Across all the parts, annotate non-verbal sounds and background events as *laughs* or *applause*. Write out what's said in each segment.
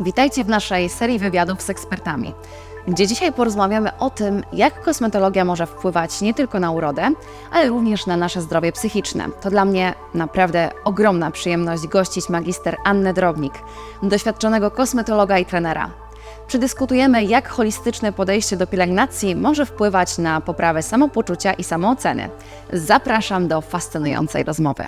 Witajcie w naszej serii wywiadów z ekspertami, gdzie dzisiaj porozmawiamy o tym, jak kosmetologia może wpływać nie tylko na urodę, ale również na nasze zdrowie psychiczne. To dla mnie naprawdę ogromna przyjemność gościć magister Annę Drobnik, doświadczonego kosmetologa i trenera. Przedyskutujemy, jak holistyczne podejście do pielęgnacji może wpływać na poprawę samopoczucia i samooceny. Zapraszam do fascynującej rozmowy.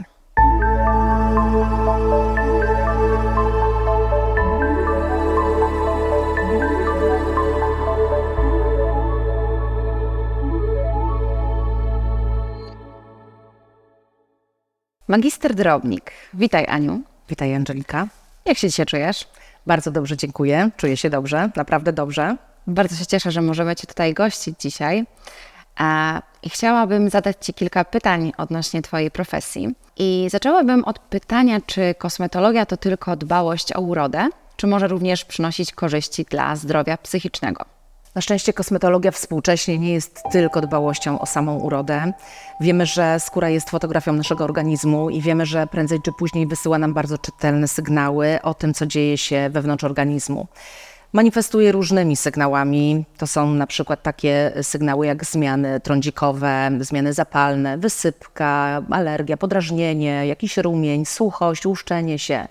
Magister Drobnik. Witaj Aniu. Witaj Angelika. Jak się dzisiaj czujesz? Bardzo dobrze dziękuję. Czuję się dobrze, naprawdę dobrze. Bardzo się cieszę, że możemy Cię tutaj gościć dzisiaj. I chciałabym zadać Ci kilka pytań odnośnie Twojej profesji. I zaczęłabym od pytania, czy kosmetologia to tylko dbałość o urodę, czy może również przynosić korzyści dla zdrowia psychicznego? Na szczęście kosmetologia współcześnie nie jest tylko dbałością o samą urodę. Wiemy, że skóra jest fotografią naszego organizmu i wiemy, że prędzej czy później wysyła nam bardzo czytelne sygnały o tym, co dzieje się wewnątrz organizmu. Manifestuje różnymi sygnałami. To są na przykład takie sygnały jak zmiany trądzikowe, zmiany zapalne, wysypka, alergia, podrażnienie, jakiś rumień, suchość, łuszczenie się.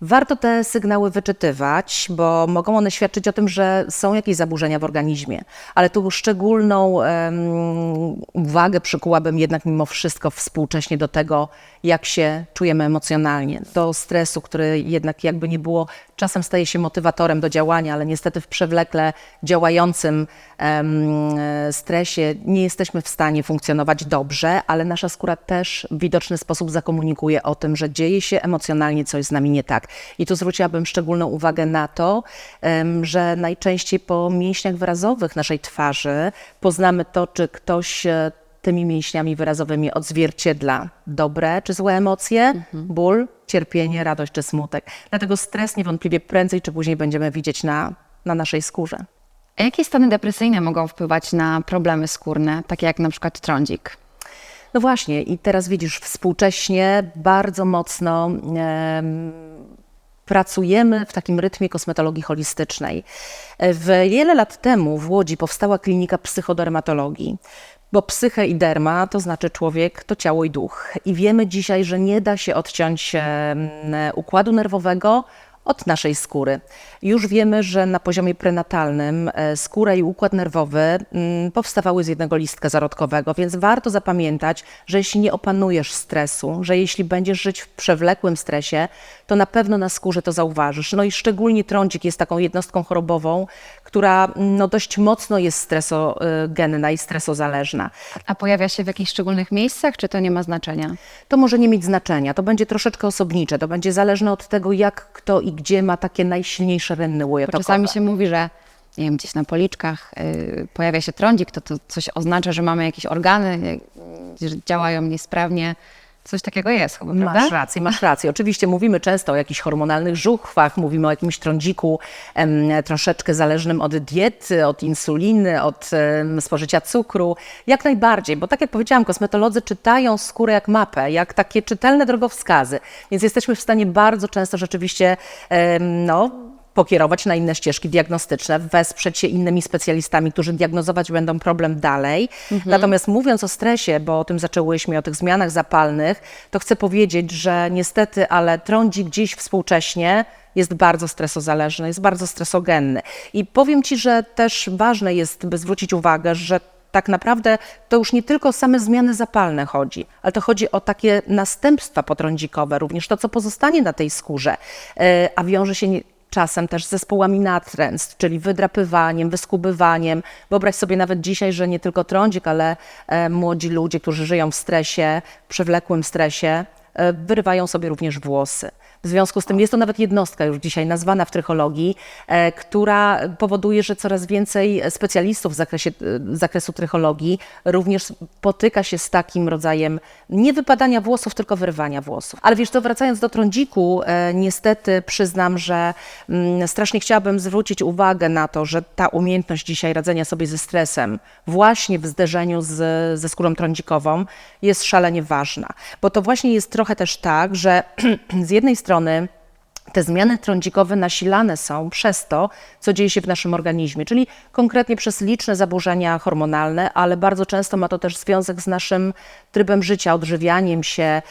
Warto te sygnały wyczytywać, bo mogą one świadczyć o tym, że są jakieś zaburzenia w organizmie. Ale tu szczególną um, uwagę przykułabym jednak mimo wszystko współcześnie do tego, jak się czujemy emocjonalnie, do stresu, który jednak jakby nie było, czasem staje się motywatorem do działania, ale niestety w przewlekle działającym um, stresie nie jesteśmy w stanie funkcjonować dobrze, ale nasza skóra też w widoczny sposób zakomunikuje o tym, że dzieje się emocjonalnie coś z nami nie tak. I tu zwróciłabym szczególną uwagę na to, że najczęściej po mięśniach wyrazowych naszej twarzy poznamy to, czy ktoś e, tymi mięśniami wyrazowymi odzwierciedla dobre czy złe emocje, mhm. ból, cierpienie, radość czy smutek. Dlatego stres niewątpliwie prędzej czy później będziemy widzieć na, na naszej skórze. A jakie stany depresyjne mogą wpływać na problemy skórne, takie jak na przykład trądzik? No właśnie, i teraz widzisz, współcześnie bardzo mocno pracujemy w takim rytmie kosmetologii holistycznej. W wiele lat temu w Łodzi powstała klinika psychodermatologii. Bo psyche i derma to znaczy człowiek, to ciało i duch. I wiemy dzisiaj, że nie da się odciąć układu nerwowego od naszej skóry. Już wiemy, że na poziomie prenatalnym e, skóra i układ nerwowy mm, powstawały z jednego listka zarodkowego, więc warto zapamiętać, że jeśli nie opanujesz stresu, że jeśli będziesz żyć w przewlekłym stresie, to na pewno na skórze to zauważysz. No i szczególnie trądzik jest taką jednostką chorobową, która no, dość mocno jest stresogenna i stresozależna. A pojawia się w jakichś szczególnych miejscach, czy to nie ma znaczenia? To może nie mieć znaczenia, to będzie troszeczkę osobnicze, to będzie zależne od tego, jak kto i gdzie ma takie najsilniejsze renny łojotokowe. Czasami się mówi, że nie wiem, gdzieś na policzkach yy, pojawia się trądzik, to, to coś oznacza, że mamy jakieś organy, że działają niesprawnie. Coś takiego jest chyba, prawda? Masz rację, masz rację. Oczywiście mówimy często o jakichś hormonalnych żuchwach, mówimy o jakimś trądziku em, troszeczkę zależnym od diety, od insuliny, od em, spożycia cukru. Jak najbardziej, bo tak jak powiedziałam, kosmetolodzy czytają skórę jak mapę, jak takie czytelne drogowskazy, więc jesteśmy w stanie bardzo często rzeczywiście em, no, pokierować na inne ścieżki diagnostyczne, wesprzeć się innymi specjalistami, którzy diagnozować będą problem dalej. Mhm. Natomiast mówiąc o stresie, bo o tym zaczęłyśmy, o tych zmianach zapalnych, to chcę powiedzieć, że niestety, ale trądzik dziś współcześnie jest bardzo stresozależny, jest bardzo stresogenny. I powiem Ci, że też ważne jest, by zwrócić uwagę, że tak naprawdę to już nie tylko o same zmiany zapalne chodzi, ale to chodzi o takie następstwa potrądzikowe, również to, co pozostanie na tej skórze, e, a wiąże się czasem też zespołami natręstw, czyli wydrapywaniem, wyskubywaniem. Wyobraź sobie nawet dzisiaj, że nie tylko trądzik, ale e, młodzi ludzie, którzy żyją w stresie, przewlekłym stresie, wyrywają sobie również włosy. W związku z tym jest to nawet jednostka już dzisiaj nazwana w trychologii, e, która powoduje, że coraz więcej specjalistów w zakresie, e, zakresu trychologii również potyka się z takim rodzajem nie wypadania włosów, tylko wyrwania włosów. Ale wiesz to wracając do trądziku, e, niestety przyznam, że mm, strasznie chciałabym zwrócić uwagę na to, że ta umiejętność dzisiaj radzenia sobie ze stresem właśnie w zderzeniu z, ze skórą trądzikową jest szalenie ważna. Bo to właśnie jest trochę też tak, że *clears throat* z jednej strony te zmiany trądzikowe nasilane są przez to, co dzieje się w naszym organizmie, czyli konkretnie przez liczne zaburzenia hormonalne, ale bardzo często ma to też związek z naszym trybem życia, odżywianiem się,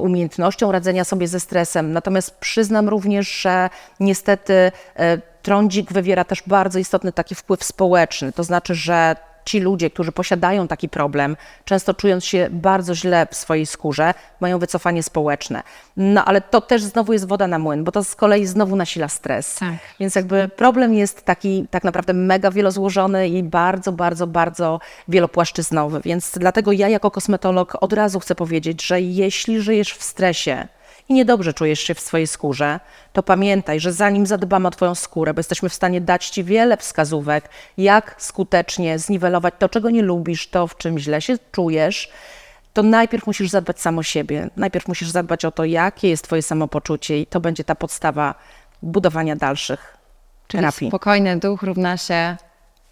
umiejętnością radzenia sobie ze stresem. Natomiast przyznam również, że niestety e, trądzik wywiera też bardzo istotny taki wpływ społeczny. To znaczy, że ci ludzie, którzy posiadają taki problem, często czując się bardzo źle w swojej skórze, mają wycofanie społeczne. No ale to też znowu jest woda na młyn, bo to z kolei znowu nasila stres. Tak. Więc jakby problem jest taki tak naprawdę mega wielozłożony i bardzo, bardzo, bardzo wielopłaszczyznowy. Więc dlatego ja jako kosmetolog od razu chcę powiedzieć, że jeśli żyjesz w stresie, i niedobrze czujesz się w swojej skórze, to pamiętaj, że zanim zadbamy o Twoją skórę, bo jesteśmy w stanie dać Ci wiele wskazówek, jak skutecznie zniwelować to, czego nie lubisz, to, w czym źle się czujesz, to najpierw musisz zadbać sam o siebie. Najpierw musisz zadbać o to, jakie jest Twoje samopoczucie, i to będzie ta podstawa budowania dalszych Czyli terapii. spokojny duch równa się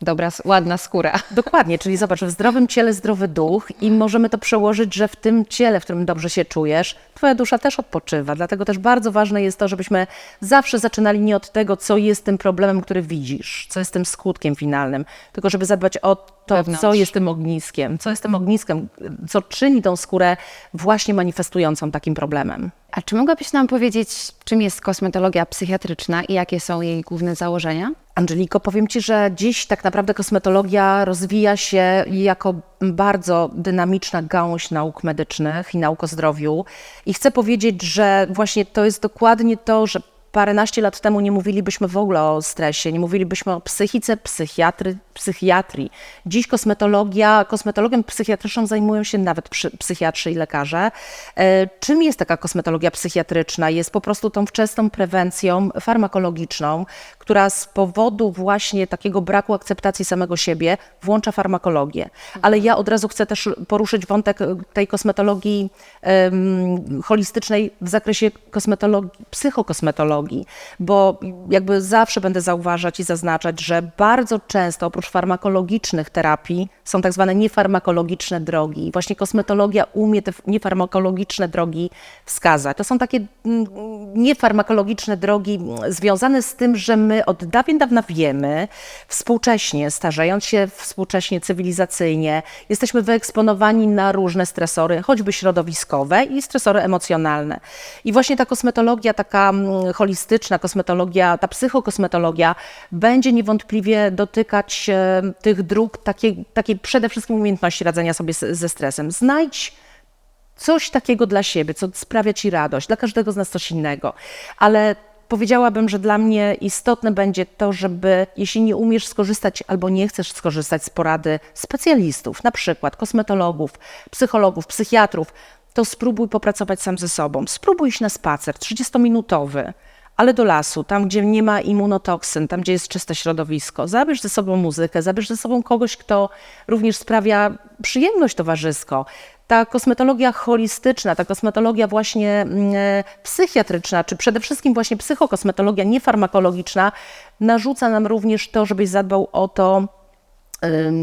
dobra, ładna skóra. Dokładnie, czyli zobacz, w zdrowym ciele zdrowy duch i możemy to przełożyć, że w tym ciele, w którym dobrze się czujesz, twoja dusza też odpoczywa. Dlatego też bardzo ważne jest to, żebyśmy zawsze zaczynali nie od tego, co jest tym problemem, który widzisz, co jest tym skutkiem finalnym, tylko żeby zadbać o to, Wewnątrz. co jest tym ogniskiem, co jest tym ogniskiem, co czyni tą skórę właśnie manifestującą takim problemem. A czy mogłabyś nam powiedzieć, czym jest kosmetologia psychiatryczna i jakie są jej główne założenia? Angeliko, powiem Ci, że dziś tak naprawdę kosmetologia rozwija się jako bardzo dynamiczna gałąź nauk medycznych i nauk o zdrowiu. I chcę powiedzieć, że właśnie to jest dokładnie to, że paręnaście lat temu nie mówilibyśmy w ogóle o stresie, nie mówilibyśmy o psychice, psychiatry, psychiatrii. Dziś kosmetologia, kosmetologią psychiatryczną zajmują się nawet psychiatrzy i lekarze. E, czym jest taka kosmetologia psychiatryczna? Jest po prostu tą wczesną prewencją farmakologiczną, która z powodu właśnie takiego braku akceptacji samego siebie włącza farmakologię. Ale ja od razu chcę też poruszyć wątek e, tej kosmetologii em, holistycznej w zakresie kosmetologii, psychokosmetologii, bo jakby zawsze będę zauważać i zaznaczać, że bardzo często oprócz farmakologicznych terapii są tak zwane niefarmakologiczne drogi. Właśnie kosmetologia umie te niefarmakologiczne drogi wskazać. To są takie mm, niefarmakologiczne drogi mm, związane z tym, że my od dawien dawna wiemy, współcześnie, starzejąc się współcześnie cywilizacyjnie, jesteśmy wyeksponowani na różne stresory, choćby środowiskowe i stresory emocjonalne. I właśnie ta kosmetologia taka mm, holistyczna, kosmetologia, ta psychokosmetologia będzie niewątpliwie dotykać e, tych dróg takiej, takiej przede wszystkim umiejętności radzenia sobie ze stresem. Znajdź coś takiego dla siebie, co sprawia ci radość. Dla każdego z nas coś innego. Ale powiedziałabym, że dla mnie istotne będzie to, żeby jeśli nie umiesz skorzystać albo nie chcesz skorzystać z porady specjalistów, na przykład kosmetologów, psychologów, psychiatrów, to spróbuj popracować sam ze sobą. Spróbuj iść na spacer 30-minutowy ale do lasu, tam gdzie nie ma immunotoksyn, tam gdzie jest czyste środowisko. Zabierz ze sobą muzykę, zabierz ze sobą kogoś, kto również sprawia przyjemność towarzysko. Ta kosmetologia holistyczna, ta kosmetologia właśnie mm, e, psychiatryczna, czy przede wszystkim właśnie psychokosmetologia niefarmakologiczna, narzuca nam również to, żebyś zadbał o to,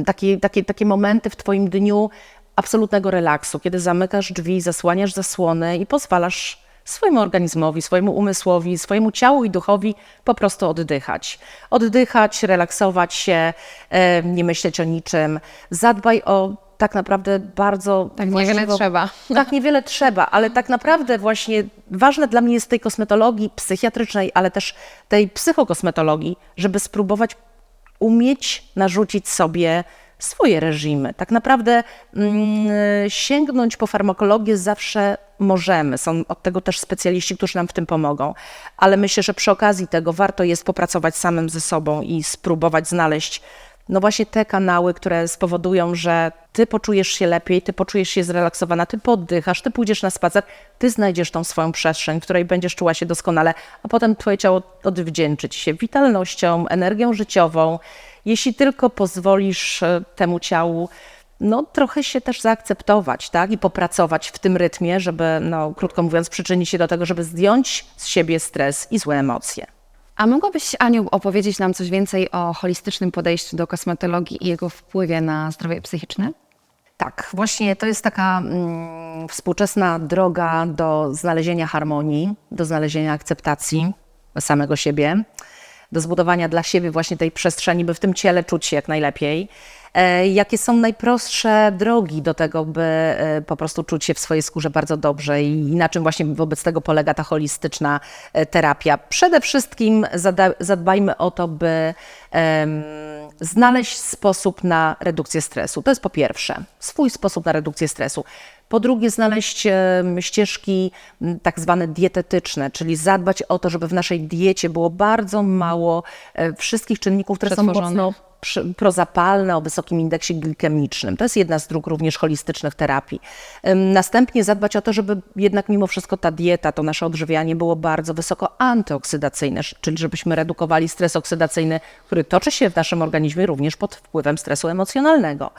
takie, takie, takie momenty w Twoim dniu absolutnego relaksu, kiedy zamykasz drzwi, zasłaniasz zasłony i pozwalasz swojemu organizmowi, swojemu umysłowi, swojemu ciału i duchowi po prostu oddychać. Oddychać, relaksować się, e, nie myśleć o niczym. Zadbaj o tak naprawdę bardzo. Tak niewiele właściwą- trzeba. *laughs* tak niewiele trzeba, ale tak naprawdę właśnie ważne dla mnie jest tej kosmetologii psychiatrycznej, ale też tej psychokosmetologii, żeby spróbować umieć narzucić sobie swoje reżimy. Tak naprawdę mm, sięgnąć po farmakologię zawsze możemy. Są od tego też specjaliści, którzy nam w tym pomogą. Ale myślę, że przy okazji tego warto jest popracować samym ze sobą i spróbować znaleźć no właśnie te kanały, które spowodują, że ty poczujesz się lepiej, ty poczujesz się zrelaksowana, ty poddychasz, ty pójdziesz na spacer, ty znajdziesz tą swoją przestrzeń, w której będziesz czuła się doskonale, a potem twoje ciało odwdzięczy ci się witalnością, energią życiową. Jeśli tylko pozwolisz e, temu ciału no, trochę się też zaakceptować, tak? I popracować w tym rytmie, żeby, no, krótko mówiąc, przyczynić się do tego, żeby zdjąć z siebie stres i złe emocje. A mogłabyś, Aniu, opowiedzieć nam coś więcej o holistycznym podejściu do kosmetologii i jego wpływie na zdrowie psychiczne? Tak, właśnie to jest taka mm, współczesna droga do znalezienia harmonii, do znalezienia akceptacji samego siebie, do zbudowania dla siebie właśnie tej przestrzeni, by w tym ciele czuć się jak najlepiej. E, jakie są najprostsze drogi do tego, by e, po prostu czuć się w swojej skórze bardzo dobrze i, na czym właśnie wobec tego polega ta holistyczna e, terapia? Przede wszystkim zadbajmy o to, by znaleźć sposób na redukcję stresu. To jest po pierwsze, swój sposób na redukcję stresu. Po drugie, znaleźć ścieżki tak zwane dietetyczne, czyli zadbać o to, żeby w naszej diecie było bardzo mało wszystkich czynników, które są mocno prozapalne o wysokim indeksie glikemicznym. To jest jedna z dróg również holistycznych terapii. Następnie zadbać o to, żeby jednak mimo wszystko ta dieta, to nasze odżywianie było bardzo wysoko antyoksydacyjne, czyli żebyśmy redukowali stres oksydacyjny, który toczy się w naszym organizmie również pod wpływem stresu emocjonalnego.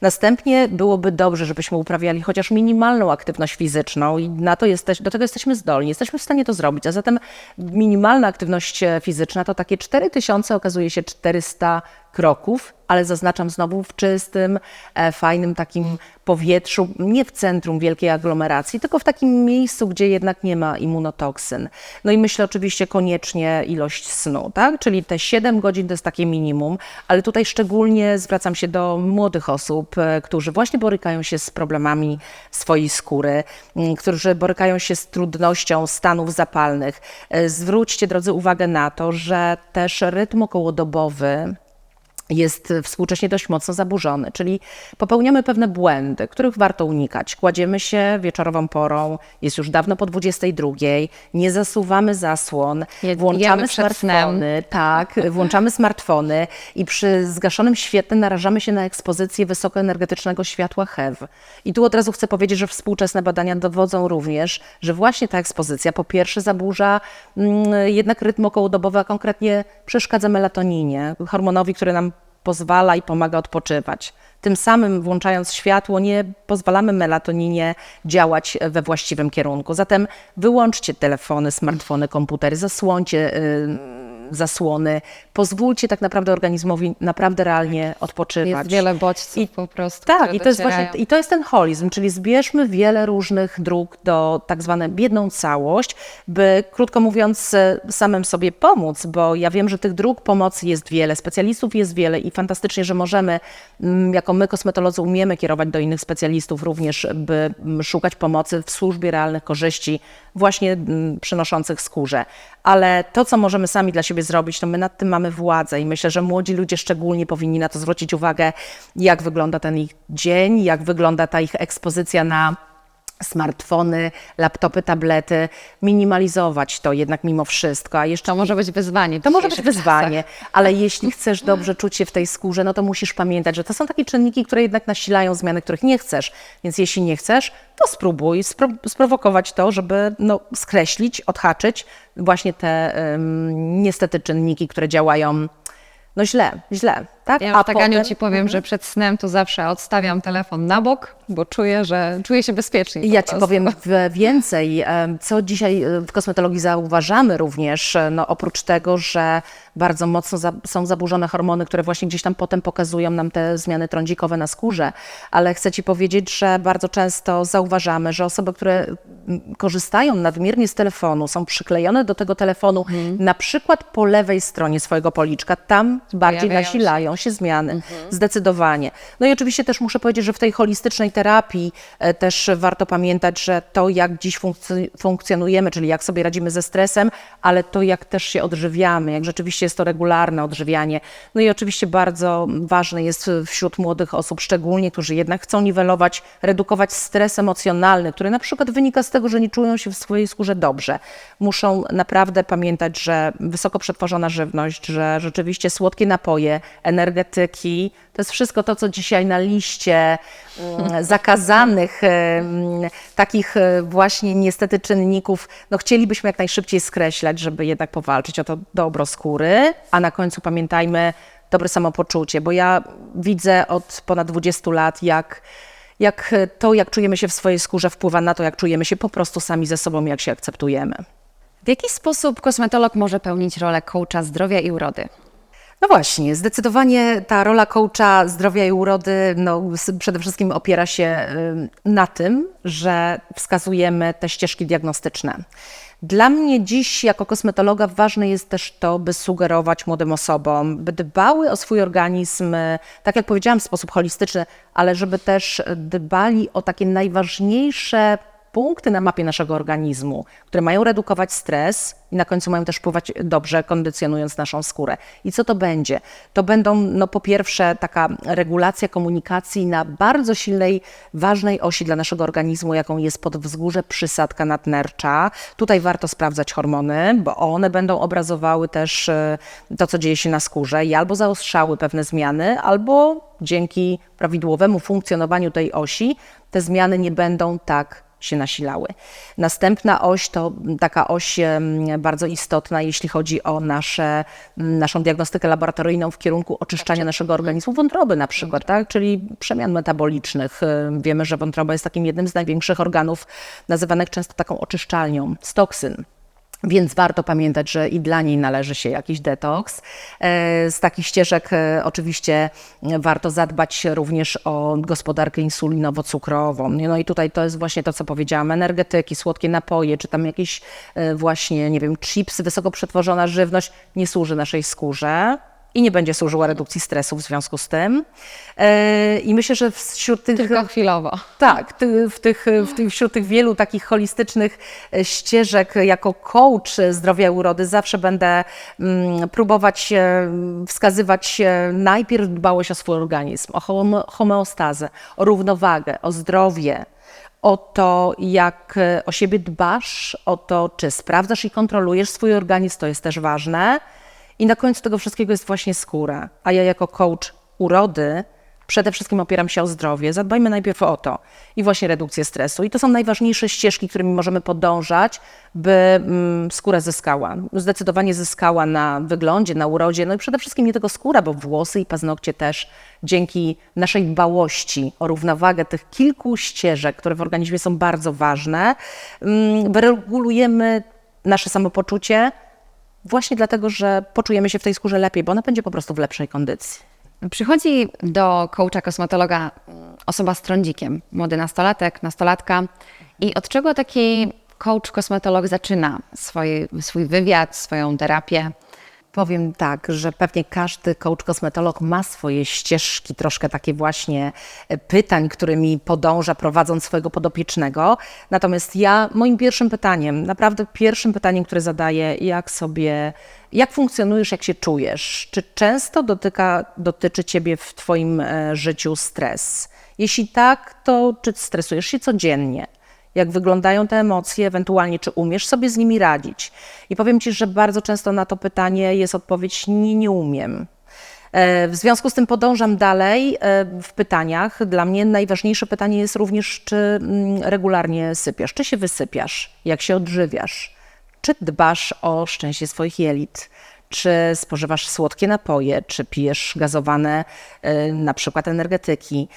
Następnie byłoby dobrze, żebyśmy uprawiali chociaż minimalną aktywność fizyczną i na to jesteś, do tego jesteśmy zdolni, jesteśmy w stanie to zrobić. A zatem minimalna aktywność e, fizyczna to takie 4000, okazuje się 400 kroków, ale zaznaczam znowu w czystym, e, fajnym takim powietrzu, nie w centrum wielkiej aglomeracji, tylko w takim miejscu, gdzie jednak nie ma immunotoksyn. No i myślę oczywiście koniecznie ilość snu, tak? Czyli te 7 godzin to jest takie minimum, ale tutaj szczególnie zwracam się do młodych osób, e, którzy właśnie borykają się z problemami swojej skóry, którzy borykają się z trudnością stanów zapalnych. E, Zwróćcie, drodzy, uwagę na to, że też rytm okołodobowy jest współcześnie dość mocno zaburzony, czyli popełniamy pewne błędy, których warto unikać. Kładziemy się wieczorową porą, jest już dawno po 22, nie zasuwamy zasłon, Je- włączamy smartfony, tak, *laughs* włączamy smartfony i przy zgaszonym świetle narażamy się na ekspozycję wysokoenergetycznego światła HEV. I tu od razu chcę powiedzieć, że współczesne badania dowodzą również, że właśnie ta ekspozycja po pierwsze zaburza mm, jednak rytm okołodobowy, a konkretnie przeszkadza melatoninie, hormonowi, który nam pozwala i pomaga odpoczywać. Tym samym włączając światło nie pozwalamy melatoninie działać we właściwym kierunku. Zatem wyłączcie telefony, smartfony, komputery, zasłońcie y, zasłony, pozwólcie tak naprawdę organizmowi naprawdę realnie odpoczywać. Jest wiele bodźców I- po prostu, Tak, i to, jest docierają. właśnie, i to jest ten holizm, czyli zbierzmy wiele różnych dróg do tak zwane jedną całość, by krótko mówiąc e, samym sobie pomóc, bo ja wiem, że tych dróg pomocy jest wiele, specjalistów jest wiele i fantastycznie, że możemy, mm, jako my kosmetolodzy umiemy kierować do innych specjalistów również, by mm, szukać pomocy w służbie realnych korzyści właśnie mm, przynoszących skórze. Ale to, co możemy sami dla siebie zrobić, to my nad tym mamy władzę i myślę, że młodzi ludzie szczególnie powinni na to zwrócić uwagę, jak wygląda ten ich dzień, jak wygląda ta ich ekspozycja na smartfony, laptopy, tablety, minimalizować to jednak mimo wszystko, a jeszcze To może być wyzwanie. to może być wyzwanie, ale *laughs* jeśli chcesz dobrze czuć się w tej skórze, no to musisz pamiętać, że to są takie czynniki, które jednak nasilają zmiany, których nie chcesz. Więc jeśli nie chcesz, to spróbuj spro- sprowokować to, żeby no, skreślić, odhaczyć właśnie te em, niestety czynniki, które działają no źle, źle. Tak? Ja już tak Aniu Ci powiem, że przed snem to zawsze odstawiam telefon na bok, bo czuję, że czuję się bezpiecznie. Ja Ci powiem więcej, co dzisiaj e, w kosmetologii zauważamy również, e, no oprócz tego, że bardzo mocno za, są zaburzone hormony, które właśnie gdzieś tam potem pokazują nam te zmiany trądzikowe na skórze, ale chcę Ci powiedzieć, że bardzo często zauważamy, że osoby, które mm, korzystają nadmiernie z telefonu, są przyklejone do tego telefonu Mhm. na przykład po lewej stronie swojego policzka, tam bardziej Pojawiają się. nasilają się zmiany, Mhm. zdecydowanie. No i oczywiście też muszę powiedzieć, że w tej holistycznej terapii e, też warto pamiętać, że to jak dziś funkcj- funkcjonujemy, czyli jak sobie radzimy ze stresem, ale to jak też się odżywiamy, jak rzeczywiście jest to regularne odżywianie. No i oczywiście bardzo ważne jest wśród młodych osób szczególnie, którzy jednak chcą niwelować, redukować stres emocjonalny, który na przykład wynika z tego, że nie czują się w swojej skórze dobrze. Muszą naprawdę pamiętać, że wysoko przetworzona żywność, że rzeczywiście słodkie napoje, energetyki, to jest wszystko to, co dzisiaj na liście mm, *laughs* zakazanych takich e, właśnie niestety czynników, no chcielibyśmy jak najszybciej skreślać, żeby jednak powalczyć o to dobro skóry, a na końcu pamiętajmy dobre samopoczucie, bo ja widzę od ponad 20 lat, jak jak to, jak czujemy się w swojej skórze, wpływa na to, jak czujemy się po prostu sami ze sobą, jak się akceptujemy. W jaki sposób kosmetolog może pełnić rolę coacha zdrowia i urody? No właśnie, zdecydowanie ta rola coacha zdrowia i urody no, przede wszystkim opiera się na tym, że wskazujemy te ścieżki diagnostyczne. Dla mnie dziś jako kosmetologa ważne jest też to, by sugerować młodym osobom, by dbały o swój organizm, tak jak powiedziałam, w sposób holistyczny, ale żeby też dbali o takie najważniejsze punkty na mapie naszego organizmu, które mają redukować stres i na końcu mają też wpływać dobrze, kondycjonując naszą skórę. I co to będzie? To będą, no po pierwsze, taka regulacja komunikacji na bardzo silnej, ważnej osi dla naszego organizmu, jaką jest podwzgórze przysadka nadnercza. Tutaj warto sprawdzać hormony, bo one będą obrazowały też e, to, co dzieje się na skórze i albo zaostrzały pewne zmiany, albo dzięki prawidłowemu funkcjonowaniu tej osi te zmiany nie będą tak się nasilały. Następna oś to taka oś bardzo istotna, jeśli chodzi o nasze, naszą diagnostykę laboratoryjną w kierunku oczyszczania naszego organizmu, wątroby na przykład, tak? czyli przemian metabolicznych. Em, Wiemy, że wątroba jest takim jednym z największych organów, nazywanych często taką oczyszczalnią z toksyn. Więc warto pamiętać, że i dla niej należy się jakiś detoks. E, Z takich ścieżek e, oczywiście warto zadbać również o gospodarkę insulinowo-cukrową. No i tutaj to jest właśnie to, co powiedziałam, energetyki, słodkie napoje, czy tam jakieś e, właśnie, nie wiem, chipsy, wysoko przetworzona żywność nie służy naszej skórze. I nie będzie służyła redukcji stresu w związku z tym. E, I myślę, że wśród tych Tylko chwilowo. tak, ty, w tych, w tych, wśród tych wielu takich holistycznych ścieżek, jako coach zdrowia i urody, zawsze będę mm, próbować e, wskazywać e, najpierw dbałość o swój organizm, o home- homeostazę, o równowagę, o zdrowie, o to, jak o siebie dbasz, o to, czy sprawdzasz i kontrolujesz swój organizm, to jest też ważne. I na końcu tego wszystkiego jest właśnie skóra. A ja jako coach urody przede wszystkim opieram się o zdrowie. Zadbajmy najpierw o to i właśnie redukcję stresu. I to są najważniejsze ścieżki, którymi możemy podążać, by mm, skóra zyskała. Zdecydowanie zyskała na wyglądzie, na urodzie. No i przede wszystkim nie tylko skóra, bo włosy i paznokcie też dzięki naszej dbałości o równowagę tych kilku ścieżek, które w organizmie są bardzo ważne, mm, wyregulujemy nasze samopoczucie, Właśnie dlatego, że poczujemy się w tej skórze lepiej, bo ona będzie po prostu w lepszej kondycji. Przychodzi do coacha kosmetologa osoba z trądzikiem, młody nastolatek, nastolatka. I od czego taki coach kosmetolog zaczyna swój, swój wywiad, swoją terapię? Powiem tak, że pewnie każdy coach kosmetolog ma swoje ścieżki, troszkę takie właśnie e, pytań, którymi podąża prowadząc swojego podopiecznego. Natomiast ja, moim pierwszym pytaniem, naprawdę pierwszym pytaniem, które zadaję, jak sobie, jak funkcjonujesz, jak się czujesz? Czy często dotyka, dotyczy Ciebie w Twoim e, życiu stres? Jeśli tak, to czy stresujesz się codziennie? Jak wyglądają te emocje, ewentualnie czy umiesz sobie z nimi radzić. I powiem Ci, że bardzo często na to pytanie jest odpowiedź nie, nie umiem. E, W związku z tym podążam dalej e, w pytaniach. Dla mnie najważniejsze pytanie jest również, czy mm, regularnie sypiasz, czy się wysypiasz, jak się odżywiasz, czy dbasz o szczęście swoich jelit, czy spożywasz słodkie napoje, czy pijesz gazowane e, na przykład energetyki,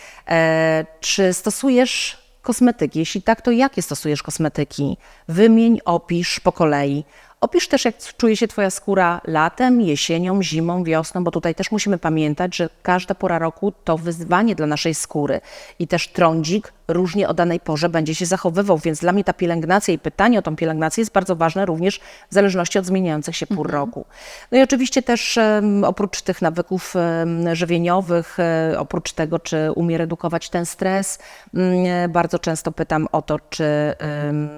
czy stosujesz kosmetyki. Jeśli tak, to jakie stosujesz kosmetyki? Wymień, opisz po kolei. Opisz też, jak czuje się Twoja skóra latem, jesienią, zimą, wiosną, bo tutaj też musimy pamiętać, że każda pora roku to wyzwanie dla naszej skóry. I też trądzik różnie o danej porze będzie się zachowywał, więc dla mnie ta pielęgnacja i pytanie o tą pielęgnację jest bardzo ważne również w zależności od zmieniających się pór roku. No i oczywiście też em, oprócz tych nawyków em, żywieniowych, e, oprócz tego, czy umie redukować ten stres, e, bardzo często pytam o to, czy, em,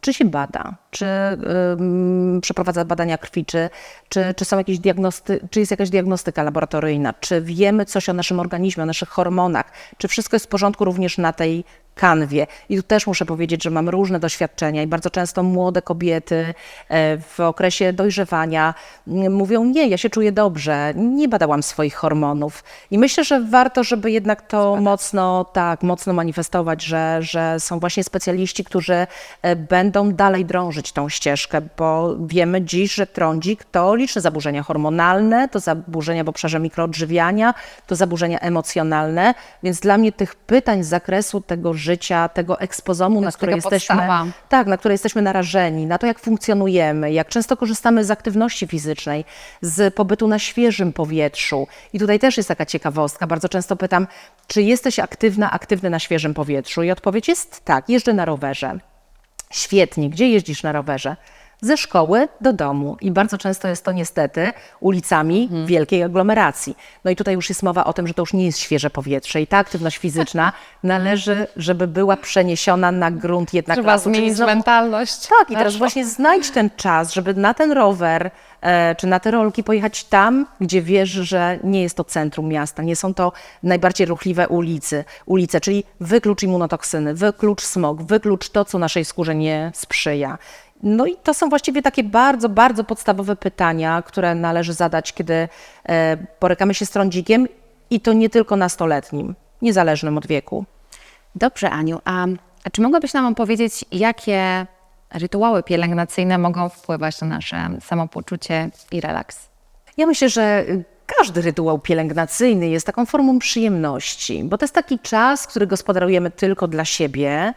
czy się bada, czy em, przeprowadza badania krwi, czy, czy, czy, są jakieś diagnosty, czy jest jakaś diagnostyka laboratoryjna, czy wiemy coś o naszym organizmie, o naszych hormonach, czy wszystko jest w porządku również na tej body kanwie. I tu też muszę powiedzieć, że mam różne doświadczenia i bardzo często młode kobiety e, w okresie dojrzewania mm, mówią: Nie, ja się czuję dobrze, nie badałam swoich hormonów. I myślę, że warto, żeby jednak to mocno, tak, mocno manifestować, że, że są właśnie specjaliści, którzy e, będą dalej drążyć tą ścieżkę, bo wiemy dziś, że trądzik to liczne zaburzenia hormonalne, to zaburzenia w obszarze mikroodżywiania, to zaburzenia emocjonalne, więc dla mnie tych pytań z zakresu tego życia, tego ekspozomu, na jest które taka jesteśmy, podstawa. tak, na które jesteśmy narażeni, na to, jak funkcjonujemy, jak często korzystamy z aktywności fizycznej, z pobytu na świeżym powietrzu. I tutaj też jest taka ciekawostka. Bardzo często pytam, czy jesteś aktywna, aktywny na świeżym powietrzu? I odpowiedź jest tak, jeżdżę na rowerze. Świetnie. Gdzie jeździsz na rowerze? Ze szkoły do domu. I bardzo często jest to niestety ulicami Mhm. wielkiej aglomeracji. No i tutaj już jest mowa o tym, że to już nie jest świeże powietrze i ta aktywność fizyczna *laughs* należy, żeby była przeniesiona na grunt jednak Trzeba lasu. Zmienić znowu- mentalność. tak, i teraz właśnie znajdź ten czas, żeby na ten rower e, czy na te rolki pojechać tam, gdzie wiesz, że nie jest to centrum miasta, nie są to najbardziej ruchliwe ulicy, ulice, czyli wyklucz immunotoksyny, wyklucz smog, wyklucz to, co naszej skórze nie sprzyja. No i to są właściwie takie bardzo, bardzo podstawowe pytania, które należy zadać, kiedy e, borykamy się z trądzikiem i to nie tylko nastoletnim, niezależnym od wieku. Dobrze, Aniu, a, a czy mogłabyś nam opowiedzieć, jakie rytuały pielęgnacyjne mogą wpływać na nasze samopoczucie i relaks? Ja myślę, że każdy rytuał pielęgnacyjny jest taką formą przyjemności, bo to jest taki czas, który gospodarujemy tylko dla siebie,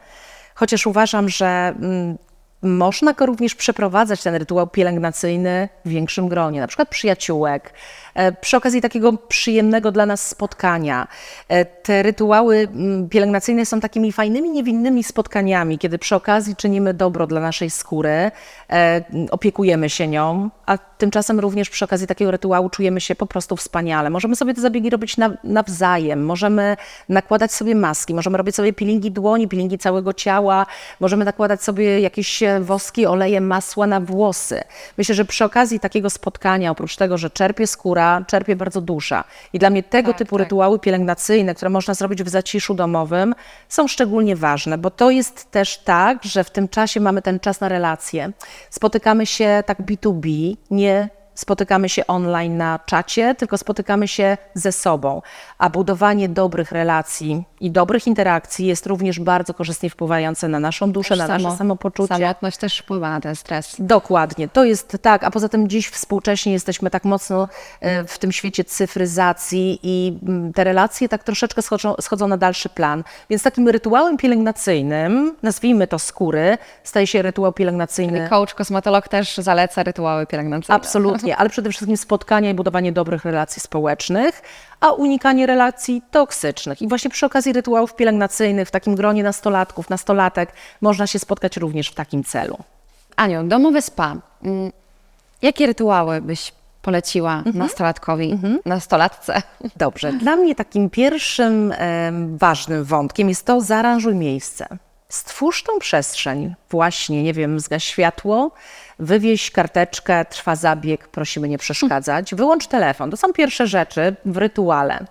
chociaż uważam, że mm, można go również przeprowadzać, ten rytuał pielęgnacyjny w większym gronie, na przykład przyjaciółek, e, przy okazji takiego przyjemnego dla nas spotkania. E, Te rytuały mm, pielęgnacyjne są takimi fajnymi, niewinnymi spotkaniami, kiedy przy okazji czynimy dobro dla naszej skóry, e, opiekujemy się nią, a tymczasem również przy okazji takiego rytuału czujemy się po prostu wspaniale. Możemy sobie te zabiegi robić na, nawzajem, możemy nakładać sobie maski, możemy robić sobie peelingi dłoni, peelingi całego ciała, możemy nakładać sobie jakieś woski, oleje, masła na włosy. Myślę, że przy okazji takiego spotkania, oprócz tego, że czerpie skóra, czerpie bardzo dusza. I dla mnie tego typu tak. rytuały pielęgnacyjne, które można zrobić w zaciszu domowym, są szczególnie ważne, bo to jest też tak, że w tym czasie mamy ten czas na relacje. Spotykamy się tak B2B, nie spotykamy się online na czacie, tylko spotykamy się ze sobą. A budowanie dobrych relacji i dobrych interakcji jest również bardzo korzystnie wpływające na naszą duszę, na nasze Samo- samopoczucie. Samotność też wpływa na ten stres. Dokładnie, to jest tak, a poza tym dziś współcześnie jesteśmy tak mocno e, w tym świecie cyfryzacji i mm, te relacje tak troszeczkę schodzą, schodzą na dalszy plan. Więc takim rytuałem pielęgnacyjnym, nazwijmy to skóry, staje się rytuał pielęgnacyjny. Coach, kosmetolog też zaleca rytuały pielęgnacyjne. Absolutnie, ale przede wszystkim spotkania i budowanie dobrych relacji społecznych, a unikanie relacji toksycznych. I właśnie przy okazji rytuałów pielęgnacyjnych w takim gronie nastolatków, nastolatek można się spotkać również w takim celu. Aniu, domowy spa. Mm, Jakie rytuały byś poleciła nastolatkowi, nastolatce? Dobrze. Dla mnie takim pierwszym em, ważnym wątkiem jest to zaaranżuj miejsce. Stwórz tą przestrzeń. Właśnie, nie wiem, zgaś światło, wywieź karteczkę, trwa zabieg, prosimy nie przeszkadzać. Wyłącz telefon. To są pierwsze rzeczy w rytuale.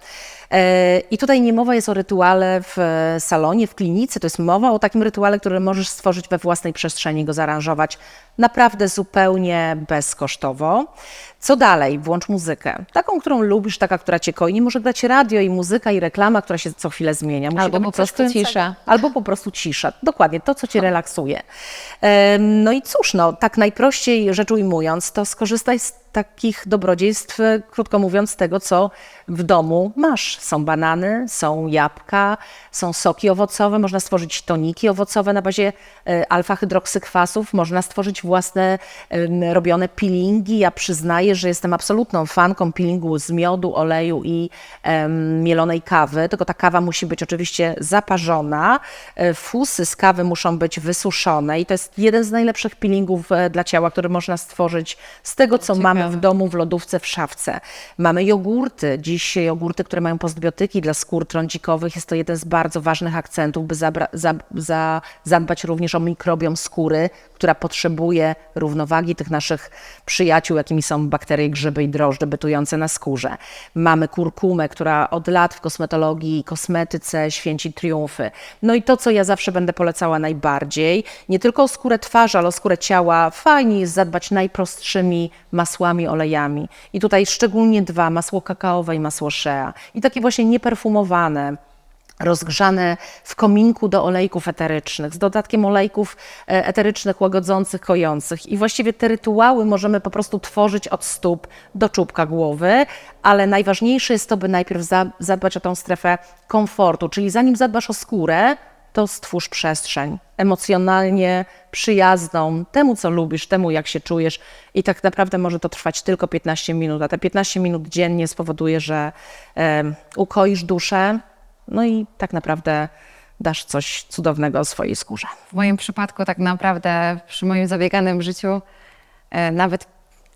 E, I tutaj nie mowa jest o rytuale w e, salonie, w klinice, to jest mowa o takim rytuale, który możesz stworzyć we własnej przestrzeni, go zaaranżować naprawdę zupełnie bezkosztowo. Co dalej? Włącz muzykę. Taką, którą lubisz, taka, która cię koi. Nie może grać radio i muzyka i reklama, która się co chwilę zmienia. Musi Albo po prostu cisza. Albo po prostu cisza. Dokładnie, to, co cię relaksuje. No i cóż, no, tak najprościej rzecz ujmując, to skorzystaj z takich dobrodziejstw, e, krótko mówiąc, tego, co w domu masz. Są banany, są jabłka, są soki owocowe, można stworzyć toniki owocowe na bazie e, alfa-hydroksykwasów, można stworzyć własne robione peelingi. Ja przyznaję, że jestem absolutną fanką peelingu z miodu, oleju i mielonej kawy, tylko ta kawa musi być oczywiście zaparzona. E, Fusy z kawy muszą być wysuszone i to jest jeden z najlepszych peelingów e, dla ciała, który można stworzyć z tego, co mamy w domu, w lodówce, w szafce. Mamy jogurty. Dziś jogurty, które mają postbiotyki dla skór trądzikowych. Jest to jeden z bardzo ważnych akcentów, by zabra- za- za- zadbać również o mikrobiom skóry, która potrzebuje równowagi tych naszych przyjaciół, jakimi są bakterie, grzyby i drożdże bytujące na skórze. Mamy kurkumę, która od lat w kosmetologii i kosmetyce święci triumfy. No i to, co ja zawsze będę polecała najbardziej, nie tylko o skórę twarzy, ale o skórę ciała, fajnie jest zadbać najprostszymi masłami, olejami. I tutaj szczególnie dwa, masło kakaowe i masło shea. I takie właśnie nieperfumowane, rozgrzane w kominku do olejków eterycznych, z dodatkiem olejków e, eterycznych łagodzących, kojących. I właściwie te rytuały możemy po prostu tworzyć od stóp do czubka głowy, ale najważniejsze jest to, by najpierw za- zadbać o tą strefę komfortu, czyli zanim zadbasz o skórę, to stwórz przestrzeń emocjonalnie przyjazną temu, co lubisz, temu, jak się czujesz. I tak naprawdę może to trwać tylko 15 minut, a te 15 minut dziennie spowoduje, że ukoisz duszę, no i tak naprawdę dasz coś cudownego swojej skórze. W moim przypadku tak naprawdę przy moim zabieganym życiu e, nawet,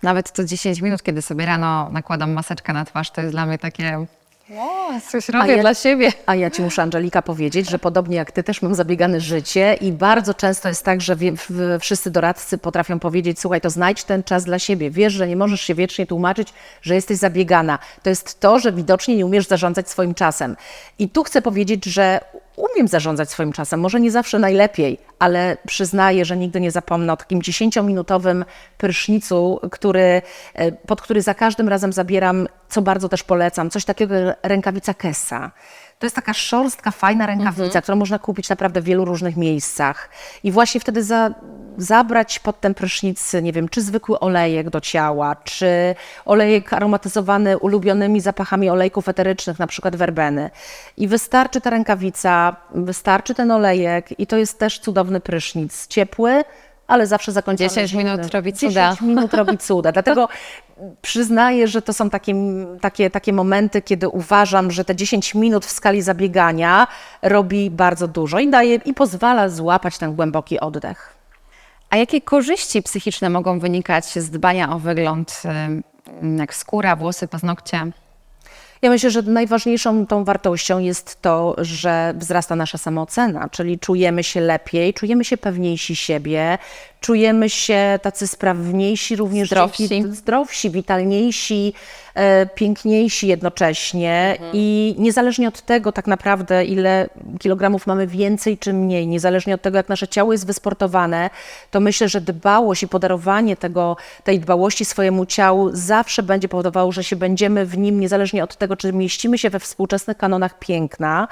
nawet to 10 minut, kiedy sobie rano nakładam maseczkę na twarz, to jest dla mnie takie o, coś robię ja- dla siebie. A ja Ci muszę, Angelika, powiedzieć, że podobnie jak Ty też mam zabiegane życie i bardzo często jest tak, że wie, wszyscy doradcy potrafią powiedzieć, słuchaj, to znajdź ten czas dla siebie. Wiesz, że nie możesz się wiecznie tłumaczyć, że jesteś zabiegana. To jest to, że widocznie nie umiesz zarządzać swoim czasem. I tu chcę powiedzieć, że umiem zarządzać swoim czasem. Może nie zawsze najlepiej, ale przyznaję, że nigdy nie zapomnę o takim 10-minutowym prysznicu, który, e, pod który za każdym razem zabieram, co bardzo też polecam, coś takiego jak rękawica Kessa. To jest taka szorstka, fajna rękawica, którą można kupić naprawdę w wielu różnych miejscach. I właśnie wtedy za, zabrać pod ten prysznic, nie wiem, czy zwykły olejek do ciała, czy olejek aromatyzowany ulubionymi zapachami olejków eterycznych, na przykład werbeny. I wystarczy ta rękawica, wystarczy ten olejek i to jest też cudowny prysznic. Ciepły, ale zawsze zakończony 10 minut robi 10 cuda. minut robi cuda. *laughs* Dlatego przyznaję, że to są takie, takie, takie momenty, kiedy uważam, że te 10 minut w skali zabiegania robi bardzo dużo i daje i pozwala złapać ten głęboki oddech. A jakie korzyści psychiczne mogą wynikać z dbania o wygląd, jak skóra, włosy, paznokcie? Ja myślę, że najważniejszą tą wartością jest to, że wzrasta nasza samoocena, czyli czujemy się lepiej, czujemy się pewniejsi siebie, czujemy się tacy sprawniejsi, również Zdrowsi. dzięki- zdrowsi, witalniejsi, e, piękniejsi jednocześnie i niezależnie od tego tak naprawdę, ile kilogramów mamy więcej czy mniej, niezależnie od tego, jak nasze ciało jest wysportowane, to myślę, że dbałość i podarowanie tego, tej dbałości swojemu ciału zawsze będzie powodowało, że się będziemy w nim, niezależnie od tego, czy mieścimy się we współczesnych kanonach piękna,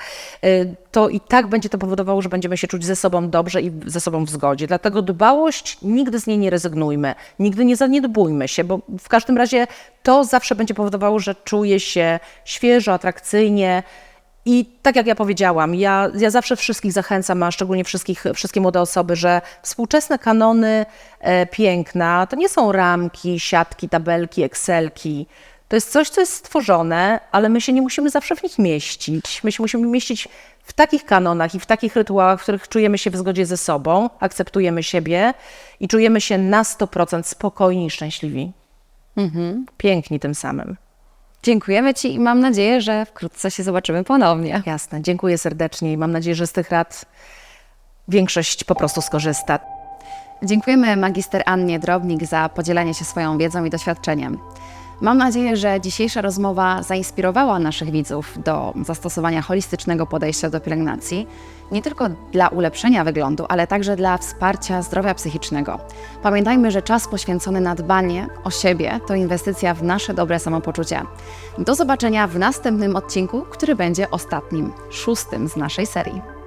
y, to i tak będzie to powodowało, że będziemy się czuć ze sobą dobrze i ze sobą w zgodzie. Dlatego dbałość, nigdy z niej nie rezygnujmy, nigdy nie zaniedbujmy się, bo w każdym razie to zawsze będzie powodowało, że czuję się świeżo, atrakcyjnie. I tak jak ja powiedziałam, ja, ja zawsze wszystkich zachęcam, a szczególnie wszystkich, wszystkie młode osoby, że współczesne kanony e, piękna to nie są ramki, siatki, tabelki, excelki. To jest coś, co jest stworzone, ale my się nie musimy zawsze w nich mieścić. My się musimy mieścić w takich kanonach i w takich rytuałach, w których czujemy się w zgodzie ze sobą, akceptujemy siebie i czujemy się na 100% spokojni i szczęśliwi. Piękni tym samym. Dziękujemy Ci i mam nadzieję, że wkrótce się zobaczymy ponownie. Jasne, dziękuję serdecznie i mam nadzieję, że z tych rad większość po prostu skorzysta. Dziękujemy magister Annie Drobnik za podzielenie się swoją wiedzą i doświadczeniem. Mam nadzieję, że dzisiejsza rozmowa zainspirowała naszych widzów do zastosowania holistycznego podejścia do pielęgnacji, nie tylko dla ulepszenia wyglądu, ale także dla wsparcia zdrowia psychicznego. Pamiętajmy, że czas poświęcony na dbanie o siebie to inwestycja w nasze dobre samopoczucie. Do zobaczenia w następnym odcinku, który będzie ostatnim, szóstym z naszej serii.